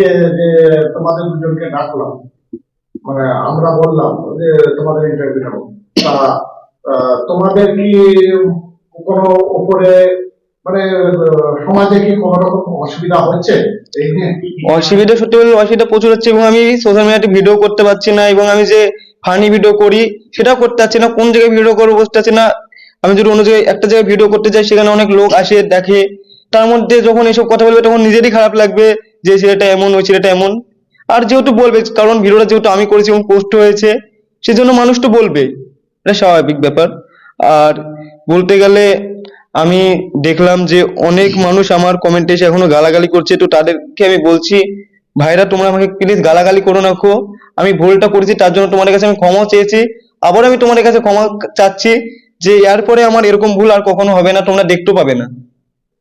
আজকে যে তোমাদের দুজনকে ডাকলাম মানে আমরা বললাম যে তোমাদের ইন্টারভিউ নেব। তা তোমাদের কি কোনো উপরে মানে সমাজে কি কোনো রকম অসুবিধা হচ্ছে? অসুবিধা সত্যি বলতে অসুবিধা প্রচুর হচ্ছে এবং আমি সোশ্যাল মিডিয়াতে ভিডিও করতে পারছি না এবং আমি যে ফানি ভিডিও করি সেটাও করতে পারছি না কোন জায়গায় ভিডিও করব বুঝতে পারছি না। আমি যদি অন্য জায়গায় একটা জায়গায় ভিডিও করতে যাই সেখানে অনেক লোক আসে দেখে। তার মধ্যে যখন এসব কথা বলবে তখন নিজেরই খারাপ লাগবে। যে ছেলেটা এমন, ওই ছেলেটা এমন। আর যেহেতু বলবে, কারণ ভিডিওটা যেহেতু আমি করেছি এবং পোস্ট হয়েছে, সেজন্য মানুষ তো বলবে। এটা স্বাভাবিক ব্যাপার। আর বলতে গেলে, আমি দেখলাম যে অনেক মানুষ আমার কমেন্টে এসে এখনও গালাগালি করছে, তো তাদেরকে আমি বলছি, ভাইরা, তোমরা আমাকে প্লিজ গালাগালি করো না খো। আমি ভুলটা করেছি, তার জন্য তোমাদের কাছে আমি ক্ষমা চেয়েছি। আবার আমি তোমাদের কাছে ক্ষমা চাচ্ছি যে, এরপরে আমার এরকম ভুল আর কখনো হবে না, তোমরা দেখতেও পাবে না।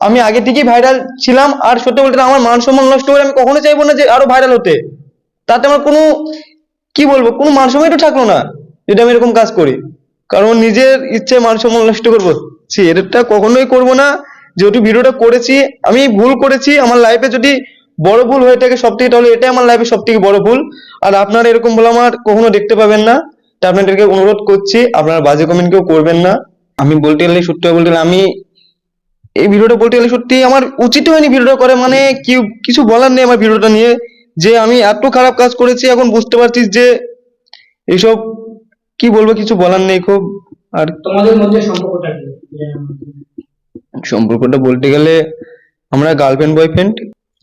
আমি আগে থেকেই ভাইরাল ছিলাম আর সত্যি বলতে আমার মান সম্মান নষ্ট করে আমি কখনো চাইব না যে আরও ভাইরাল হতে। তাতে আমার কোনো, কি বলব, কোনো মান সম্মানই তো থাকল না যদি আমি এরকম কাজ করি। কারণ নিজের ইচ্ছে মান সম্মান নষ্ট করব। সে এটা কখনোই করব না। যেহেতু ভিডিওটা করেছি, আমি ভুল করেছি, আমার লাইফে যদি বড় ভুল হয়ে থাকে সব থেকে তাহলে এটাই আমার লাইফে সব থেকে বড় ভুল। আর আপনারা এরকম ভুল আমার কখনো দেখতে পাবেন না। তাই আপনাদেরকে অনুরোধ করছি, আপনারা বাজে কমেন্ট কেউ করবেন না। আমি বলতে গেলে, সত্যি বলতে গেলে আমি এই ভিডিওটা বলতে গেলে সত্যি আমার উচিত হয়নি ভিডিওটা করে মানে কি কিছু বলার নেই আমার ভিডিওটা নিয়ে যে আমি এত খারাপ কাজ করেছি এখন বুঝতে পারছিস যে এইসব কি বলব কিছু বলার নেই খুব আর তোমাদের মধ্যে সম্পর্কটা সম্পর্কটা বলতে গেলে আমরা গার্লফ্রেন্ড বয়ফ্রেন্ড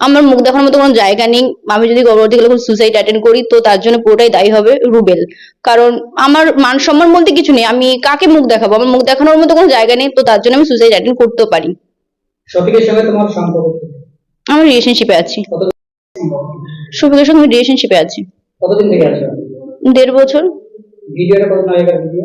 আমার মুখ দেখানোর মতো কোনো জায়গা নেই। আমি যদি গর্ভবতী গেলে সুসাইড অ্যাটেন্ড করি তো তার জন্য পুরোটাই দায়ী হবে রুবেল। কারণ আমার মান সম্মান বলতে কিছু নেই। আমি কাকে মুখ দেখাবো? আমার মুখ দেখানোর মতো কোনো জায়গা নেই তো তার জন্য আমি সুসাইড অ্যাটেন্ড করতেও পারি। শফিকের সঙ্গে তোমার সম্পর্ক? আমি রিলেশনশিপে আছি। কতদিন? শফিকের সঙ্গে রিলেশনশিপে আছি। কতদিন থেকে আছো? দেড় বছর। ভিডিওটা কত আগেকার ভিডিও